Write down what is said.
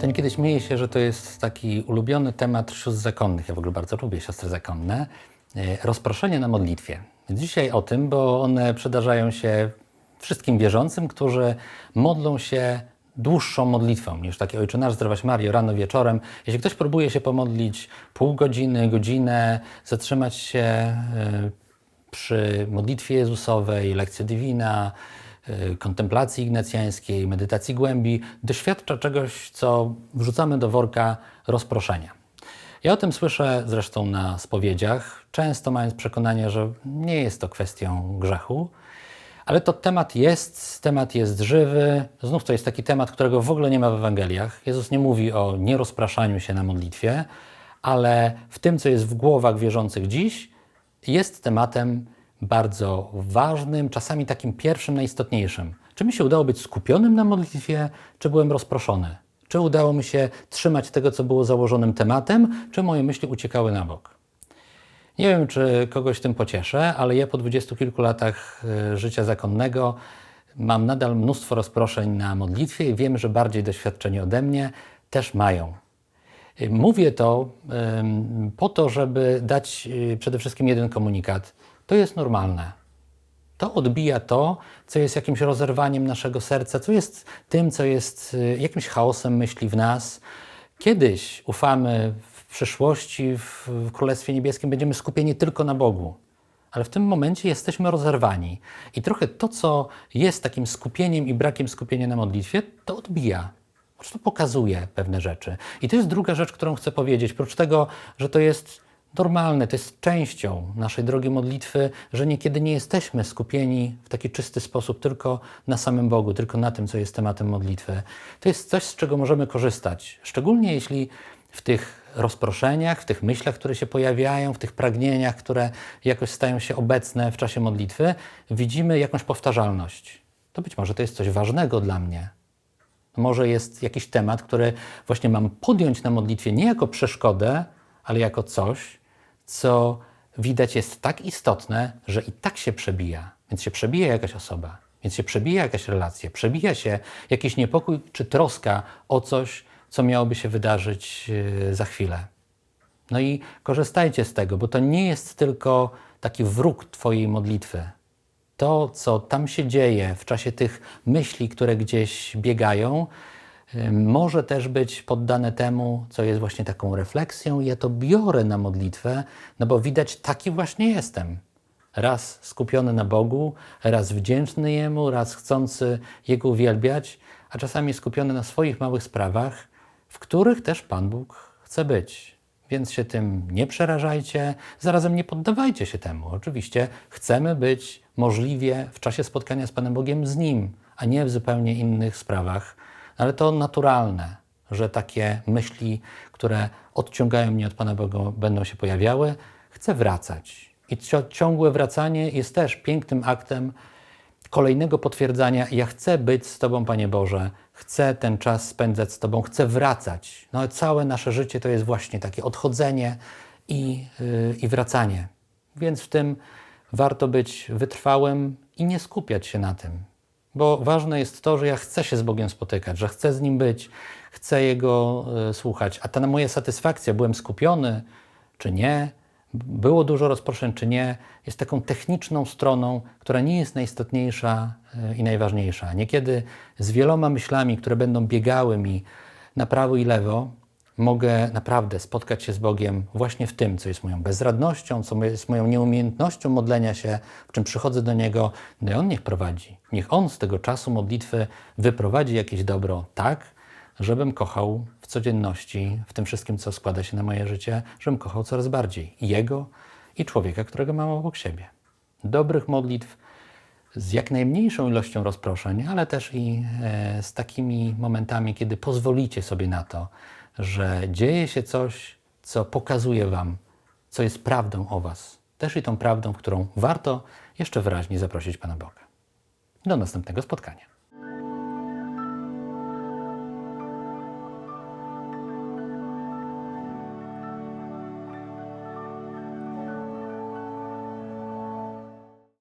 To niekiedy śmieje się, że to jest taki ulubiony temat sióstr zakonnych. Ja w ogóle bardzo lubię siostry zakonne. E, Rozproszenie na modlitwie. Dzisiaj o tym, bo one przydarzają się wszystkim wierzącym, którzy modlą się dłuższą modlitwą niż taki Ojcze Nasz, Zdrowaś Mario, rano, wieczorem. Jeśli ktoś próbuje się pomodlić pół godziny, godzinę, zatrzymać się e, przy modlitwie Jezusowej, lekcji Divina, kontemplacji ignacjańskiej, medytacji głębi, doświadcza czegoś, co wrzucamy do worka rozproszenia. Ja o tym słyszę zresztą na spowiedziach, często mając przekonanie, że nie jest to kwestią grzechu, ale to temat jest, temat jest żywy. Znów to jest taki temat, którego w ogóle nie ma w Ewangeliach. Jezus nie mówi o nierozpraszaniu się na modlitwie, ale w tym, co jest w głowach wierzących dziś, jest tematem bardzo ważnym, czasami takim pierwszym, najistotniejszym. Czy mi się udało być skupionym na modlitwie, czy byłem rozproszony? Czy udało mi się trzymać tego, co było założonym tematem, czy moje myśli uciekały na bok? Nie wiem, czy kogoś tym pocieszę, ale ja po dwudziestu kilku latach e, życia zakonnego mam nadal mnóstwo rozproszeń na modlitwie i wiem, że bardziej doświadczeni ode mnie też mają. Y, Mówię to po to, żeby dać y, przede wszystkim jeden komunikat. To jest normalne. To odbija to, co jest jakimś rozerwaniem naszego serca, co jest tym, co jest y, jakimś chaosem myśli w nas. Kiedyś ufamy w przyszłości, w w Królestwie Niebieskim będziemy skupieni tylko na Bogu. Ale w tym momencie jesteśmy rozerwani. I trochę to, co jest takim skupieniem i brakiem skupienia na modlitwie, to odbija. Po prostu pokazuje pewne rzeczy. I to jest druga rzecz, którą chcę powiedzieć. Oprócz tego, że to jest normalne, to jest częścią naszej drogi modlitwy, że niekiedy nie jesteśmy skupieni w taki czysty sposób tylko na samym Bogu, tylko na tym, co jest tematem modlitwy. To jest coś, z czego możemy korzystać. Szczególnie jeśli w tych rozproszeniach, w tych myślach, które się pojawiają, w tych pragnieniach, które jakoś stają się obecne w czasie modlitwy, widzimy jakąś powtarzalność. To być może to jest coś ważnego dla mnie, może jest jakiś temat, który właśnie mam podjąć na modlitwie nie jako przeszkodę, ale jako coś, co widać jest tak istotne, że i tak się przebija. Więc się przebija jakaś osoba, więc się przebija jakaś relacja, przebija się jakiś niepokój czy troska o coś, co miałoby się wydarzyć yy, za chwilę. No i korzystajcie z tego, bo to nie jest tylko taki wróg Twojej modlitwy. To, co tam się dzieje w czasie tych myśli, które gdzieś biegają, może też być poddane temu, co jest właśnie taką refleksją. Ja to biorę na modlitwę, no bo widać, taki właśnie jestem. Raz skupiony na Bogu, raz wdzięczny Jemu, raz chcący Jego uwielbiać, a czasami skupiony na swoich małych sprawach, w których też Pan Bóg chce być. Więc się tym nie przerażajcie, zarazem nie poddawajcie się temu. Oczywiście chcemy być możliwie w czasie spotkania z Panem Bogiem z Nim, a nie w zupełnie innych sprawach. Ale to naturalne, że takie myśli, które odciągają mnie od Pana Boga, będą się pojawiały. Chcę wracać. I ciągłe wracanie jest też pięknym aktem kolejnego potwierdzania: Ja chcę być z Tobą, Panie Boże, chcę ten czas spędzać z Tobą, chcę wracać. No, całe nasze życie to jest właśnie takie odchodzenie i, yy, i wracanie. Więc w tym warto być wytrwałym i nie skupiać się na tym. Bo ważne jest to, że ja chcę się z Bogiem spotykać, że chcę z Nim być, chcę Jego y, słuchać. A ta moja satysfakcja, byłem skupiony czy nie, było dużo rozproszeń czy nie, jest taką techniczną stroną, która nie jest najistotniejsza y, i najważniejsza. Niekiedy z wieloma myślami, które będą biegały mi na prawo i lewo, mogę naprawdę spotkać się z Bogiem właśnie w tym, co jest moją bezradnością, co jest moją nieumiejętnością modlenia się, w czym przychodzę do Niego. No i On niech prowadzi. Niech On z tego czasu modlitwy wyprowadzi jakieś dobro tak, żebym kochał w codzienności, w tym wszystkim, co składa się na moje życie, żebym kochał coraz bardziej Jego, i człowieka, którego mam obok siebie. Dobrych modlitw, z jak najmniejszą ilością rozproszeń, ale też i e, z takimi momentami, kiedy pozwolicie sobie na to, że dzieje się coś, co pokazuje Wam, co jest prawdą o Was. Też i tą prawdą, w którą warto jeszcze wyraźnie zaprosić Pana Boga. Do następnego spotkania.